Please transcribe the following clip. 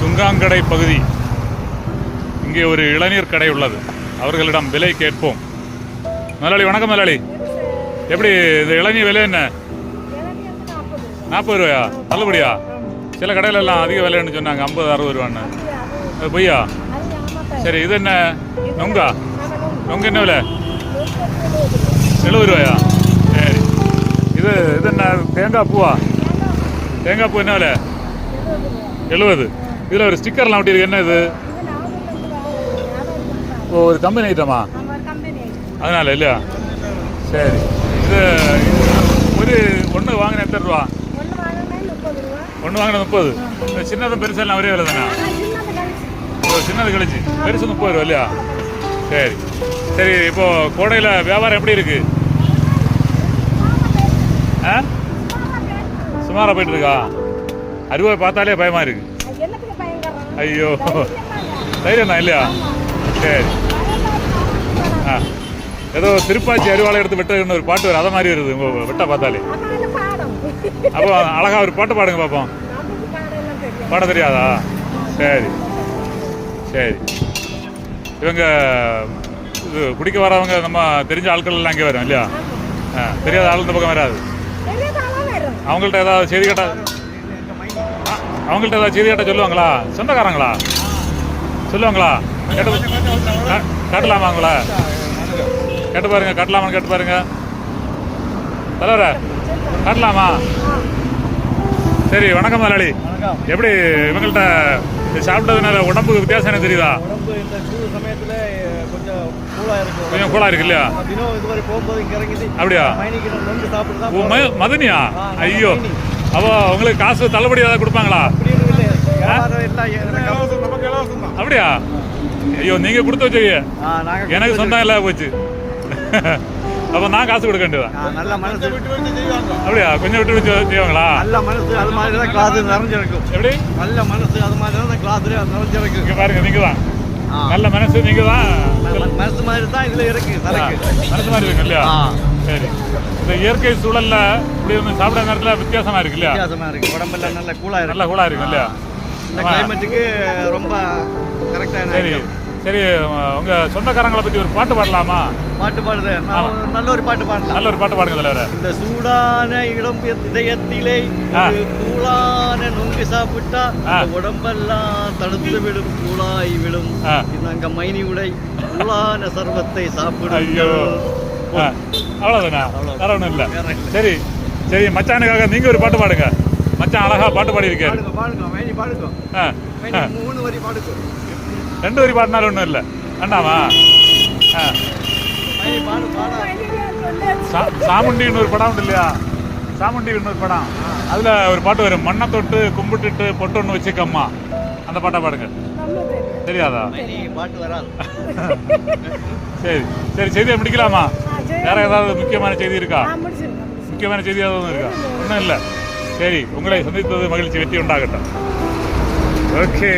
சுங்காங்கடை பகுதி. இங்கே ஒரு இளநீர் கடை உள்ளது. அவர்களிடம் விலை கேட்போம். முதலாளி வணக்கம் முதலாளி. எப்படி இந்த இளநீர் விலை என்ன? நாற்பது ரூபாயா? தள்ளுபடியா? சில கடையில எல்லாம் அதிக விலைன்னு சொன்னாங்க. ஐம்பது அறுபது ரூபான்னு. அது பொய்யா? சரி இது என்ன? நொங்கா? நொங்க என்ன விலை? எழுபது ரூபாயா? சரி. இது இது என்ன? தேங்காய் பூவா? தேங்காய் பூ என்ன விலை? எழுபது. இதில் ஒரு ஸ்டிக்கர்லாம் ஒட்டியிருக்கு. என்ன இது? ஓ ஒரு கம்பெனி ஐட்டமா அதனால இல்லையா? சரி. இது ஒரு ஒன்று வாங்கின எத்தனை ரூபா? ஒன்று வாங்கின முப்பது. இந்த சின்னதும் பெருசெல்லாம் ஒரே விலை தானே? ஒரு சின்னது கழிச்சு பெருசு முப்பது ரூபா இல்லையா? சரி. சரி இப்போது கோடையில் வியாபாரம் எப்படி இருக்கு? ஆ? சுமாராக போயிட்டு இருக்கா? பார்த்தாலே பயமாக இருக்குது ஐயோ தைரியம் தான் இல்லையா சரி ஆ ஏதோ திருப்பாச்சி அருவாளை எடுத்து வெட்டுன்னு ஒரு பாட்டு வரும் அதை மாதிரி வருது வெட்ட பார்த்தாலே அப்போ அழகா ஒரு பாட்டு பாடுங்க பார்ப்போம் பாட தெரியாதா சரி சரி இவங்க இது குடிக்க வரவங்க நம்ம தெரிஞ்ச ஆட்கள் எல்லாம் அங்கே வரும் இல்லையா ஆ தெரியாத ஆள் இந்த பக்கம் வராது அவங்கள்ட்ட ஏதாவது செய்தி கேட்டா ஆ, அவங்கள்ட்ட ஏதாவது செய்தி கேட்டா சொல்லுவாங்களா? சொந்தக்காரங்களா? சொல்லுவாங்களா? கேட்டு காட்டலாமா அவங்கள? கேட்டு பாருங்க காட்டலாமான்னு கேட்டு பாருங்க. தலைவர காட்டலாமா? சரி வணக்கம் முதலாளி. எப்படி இவங்கள்ட்ட சாப்பிட்டதுனால உடம்புக்கு வித்தியாசம் என்ன தெரியுதா? கொஞ்சம் கூலா இருக்கு. இல்லையா? அப்படியா? மதனியா? ஐயோ. அப்போ உங்களுக்கு காசு தள்ளுபடி ஏதாவது கொடுப்பாங்களா? அப்படியா? ஐயோ நீங்க கொடுத்து வச்சீங்க. எனக்கு சொந்தம் இல்லாம போச்சு. அப்போ நான் காசு கொடுக்க வேண்டியதா நல்ல மனசு. அப்படியா? கொஞ்சம் விட்டு விட்டு செய்வாங்களா? நல்ல மனசு அது மாதிரி தான் கிளாஸ் நிறைஞ்சிருக்கும். எப்படி? நல்ல மனசு அது மாதிரி தான் கிளாஸ்ல நிறைஞ்சிருக்கு இங்க பாருங்க நீங்க தான். நல்ல மனசு நீங்க தான். மனசு மாதிரி தான் இதுல இருக்கு மனசு மாதிரி இருக்கு இல்லையா. சரி. இந்த இயற்கை சூழல்ல இப்படி வந்து சாப்பிட நேரத்துல வித்தியாசமா இருக்கு இல்லையா? வித்தியாசமா இருக்கு. உடம்பெல்லாம் நல்ல கூலா இருக்கு. நல்ல கூலா இருக்கு இல்லையா? இந்த. கிளைமேட்டுக்கு ரொம்ப கரெக்டான சரி. சரி உங்க சொந்தக்காரங்களை பத்தி ஒரு பாட்டு பாடலாமா? பாட்டு பாடுது நல்ல ஒரு பாட்டு பாடலாம். நல்ல ஒரு பாட்டு பாடுங்க தலைவர. இந்த சூடான இளம் இதயத்திலே கூலான நொங்கு சாப்பிட்டா உடம்பெல்லாம் தடுத்து விடும் கூலாய் விடும். நாங்க மைனி உடை. கூலான சர்வத்தை சாப்பிடும். ஐயோ. அவ்வளவுதானா. வேற வேற இல்ல. சரி. சரி மச்சானுக்காக நீங்க ஒரு பாட்டு பாடுங்க. மச்சான் அழகா பாட்டு பாடி இருக்காரு பாடுங்க பாடுங்க மைனி பாடுங்க. ஆ, மைனி ஆ. மூணு வரி பாடுங்க. ரெண்டு வரி பாடினாலும் ஒண்ணும் இல்ல. சா- சாமுண்டின்னு ஒரு படம் இல்லையா? சாமுண்டி ஒரு படம். அதுல ஒரு பாட்டு வரும். மண்ணை தொட்டு கும்பிட்டுட்டு பொட்டு ஒன்று வச்சுக்கம்மா. அந்த பாட்டை பாடுங்க. தெரியாதா? சரி சரி செய்தியை முடிக்கலாமா? வேற ஏதாவது முக்கியமான செய்தி இருக்கா? முக்கியமான செய்தி ஏதாவது இருக்கா ஒன்றும் இல்லை சரி உங்களை சந்தித்தது மகிழ்ச்சி வெற்றி உண்டாகட்டும் ஓகே